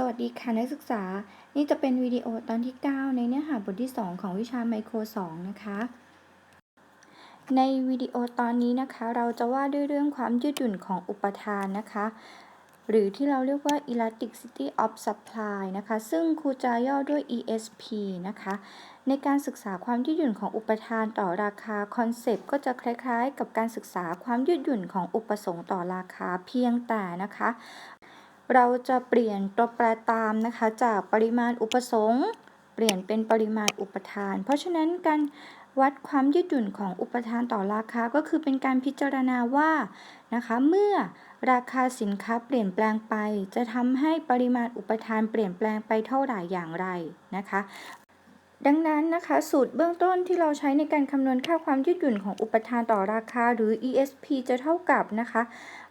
สวัสดีค่ะนักศึกษา นี่จะเป็นวิดีโอตอนที่ 9 ในเนื้อหาบทที่ 2 ของวิชาไมโคร 2 นะคะ ในวิดีโอตอนนี้นะคะ เราจะว่าด้วยเรื่องความยืดหยุ่นของอุปทานนะคะ หรือที่เราเรียกว่า elasticity of supply นะคะ ซึ่งครูจะย่อด้วย ESP นะคะ ในการศึกษาความยืดหยุ่นของอุปทานต่อราคาคอนเซปต์ก็จะคล้ายๆ กับการศึกษาความยืดหยุ่นของอุปสงค์ต่อราคาเพียงแต่นะคะ เราจะเปลี่ยนตัวแปรตามนะคะ จากปริมาณอุปสงค์เปลี่ยนเป็นปริมาณอุปทาน เพราะฉะนั้นการวัดความยืดหยุ่นของอุปทานต่อราคาก็คือเป็นการพิจารณาว่านะคะ เมื่อราคาสินค้าเปลี่ยนแปลงไป จะทำให้ปริมาณอุปทานเปลี่ยนแปลงไปเท่าไหร่อย่างไรนะคะ ดังนั้นนะคะ สูตรเบื้องต้นที่เราใช้ในการคำนวณค่าความยืดหยุ่นของอุปทานต่อราคาหรือ ESP จะเท่ากับนะคะ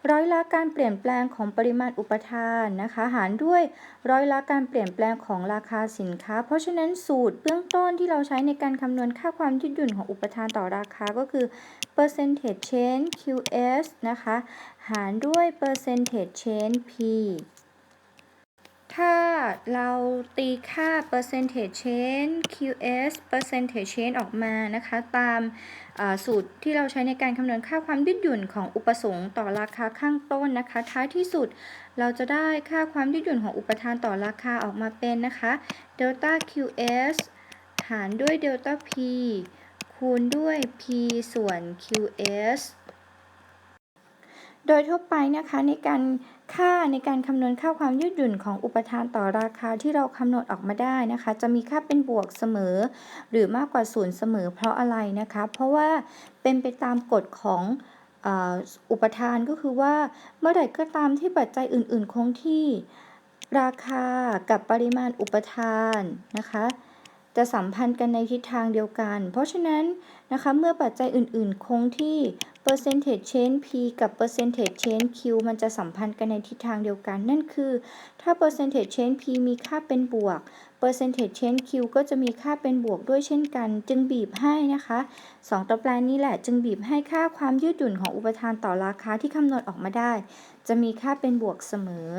ร้อยละการเปลี่ยนแปลงของปริมาณอุปทานนะคะ หารด้วยร้อยละการเปลี่ยนแปลงของราคาสินค้า เพราะฉะนั้นสูตรเบื้องต้นที่เราใช้ในการคำนวณค่าความยืดหยุ่นของอุปทานต่อราคาก็คือ percentage change QS นะคะ หารด้วย percentage change P ถ้าเราตีค่า percentage change QS percentage change ออกมานะคะ ตามสูตรที่เราใช้ในการคำนวณค่าความยืดหยุ่นของอุปสงค์ต่อราคาข้างต้นนะคะ ท้ายที่สุดเราจะได้ค่าความยืดหยุ่นของอุปทานต่อราคาออกมาเป็นนะคะ delta QS หารด้วย delta P คูณด้วย P ส่วน QS โดยทั่วไปนะคะในการค่าในการคำนวณค่าความยืดหยุ่นของอุปทานต่อราคาที่เราคำนวณออกมาได้นะคะ จะมีค่าเป็นบวกเสมอ หรือมากกว่าศูนย์เสมอเพราะอะไรนะคะ เพราะว่าเป็นไปตามกฎของอุปทานก็คือว่าเมื่อใดก็ตามที่ปัจจัยอื่น ๆ คงที่ราคากับปริมาณอุปทานนะคะ จะสัมพันธ์กันในทิศทางเดียวกัน เพราะฉะนั้นนะคะเมื่อปัจจัยอื่น ๆ คงที่ percentage change p กับ percentage change q มันจะสัมพันธ์กันในทิศทางเดียวกัน นั่นคือ ถ้า percentage change p มีค่าเป็นบวก percentage change q ก็จะมีค่าเป็นบวกด้วยเช่นกัน จึงบีบให้นะคะ 2 ตัวแปรนี้แหละ จึงบีบให้ค่าความยืดหยุ่นของอุปทานต่อราคาที่คำนวณออกมาได้ จะมีค่าเป็นบวกเสมอ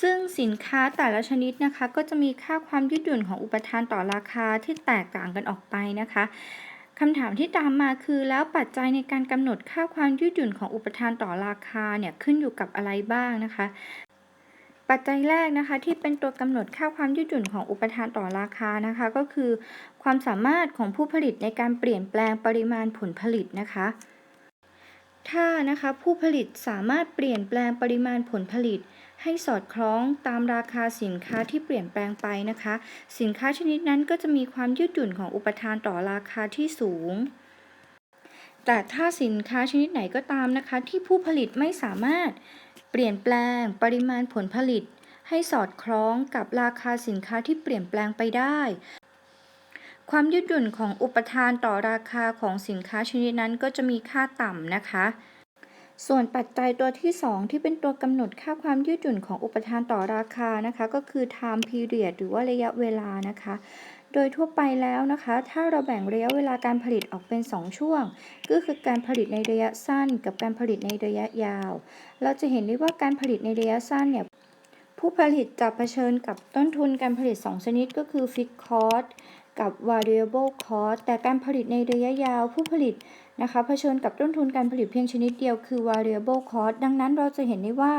ซึ่งสินค้าแต่ละชนิดนะคะ ก็จะมีค่าความยืดหยุ่นของอุปทานต่อราคาที่แตกต่างกันออกไปนะคะ คำถามที่ตามมาคือแล้วปัจจัยในการกำหนดค่าความยืดหยุ่นของอุปทานต่อราคาเนี่ยขึ้นอยู่กับอะไรบ้างนะคะ ปัจจัยแรกนะคะที่เป็นตัวกำหนดค่าความยืดหยุ่นของอุปทานต่อราคานะคะ ก็คือ ความสามารถของผู้ผลิตในการเปลี่ยนแปลงปริมาณผลผลิตนะคะ ถ้านะคะผู้ผลิตสามารถเปลี่ยนแปลงปริมาณผลผลิต ให้สอดคล้องตามราคาสินค้าที่เปลี่ยนแปลงไปนะคะ สินค้าชนิดนั้นก็จะมีความยืดหยุ่นของอุปทานต่อราคาที่สูง แต่ถ้าสินค้าชนิดไหนก็ตามนะคะ ที่ผู้ผลิตไม่สามารถเปลี่ยนแปลงปริมาณผลผลิต ให้สอดคล้องกับราคาสินค้าที่เปลี่ยนแปลงไปได้ ความยืดหยุ่นของอุปทานต่อราคาของสินค้าชนิดนั้นก็จะมีค่าต่ำนะคะ ส่วนปัจจัยตัวที่ 2 ที่เป็นตัวกำหนดค่าความยืดหยุ่นของอุปทานต่อราคานะคะ ก็คือ time period หรือว่าระยะเวลานะคะ โดยทั่วไปแล้วนะคะ ถ้าเราแบ่งระยะเวลาการผลิตออกเป็น 2 ช่วง ก็คือการผลิตในระยะสั้น กับการผลิตในระยะยาว เราจะเห็นได้ว่าการผลิตในระยะสั้นเนี่ยผู้ผลิตจะเผชิญกับต้นทุนการผลิต 2 ชนิดก็คือ fixed cost กับ variable cost แต่การผลิตในระยะยาวผู้ผลิตนะคะเผชิญกับต้นทุนการผลิตเพียงชนิดเดียวคือ variable cost ดังนั้นเราจะเห็นได้ว่า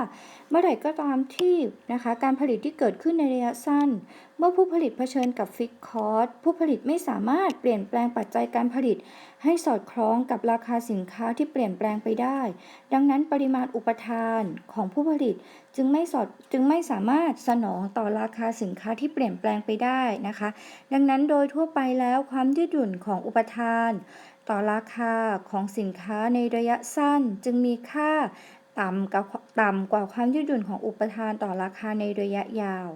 เมื่อไหร่ก็ตามที่นะคะการผลิตที่เกิดขึ้นในระยะสั้น เมื่อผู้ผลิตเผชิญกับ fixed cost ผู้ผลิตไม่สามารถเปลี่ยนแปลงปัจจัยการผลิต ให้สอดคล้องกับราคาสินค้าที่เปลี่ยนแปลงไปได้ ดังนั้นปริมาณอุปทานของผู้ผลิตจึงไม่สอดจึงไม่สามารถสนองต่อราคาสินค้าที่เปลี่ยนแปลงไปได้นะคะ ดังนั้นโดยทั่วไปแล้วความยืดหยุ่นของอุปทาน ต่อราคาของสินค้าในระยะสั้นจึงมีค่าต่ำกับต่ำกว่าความยืดหยุ่นของอุปทานต่อราคาในระยะยาว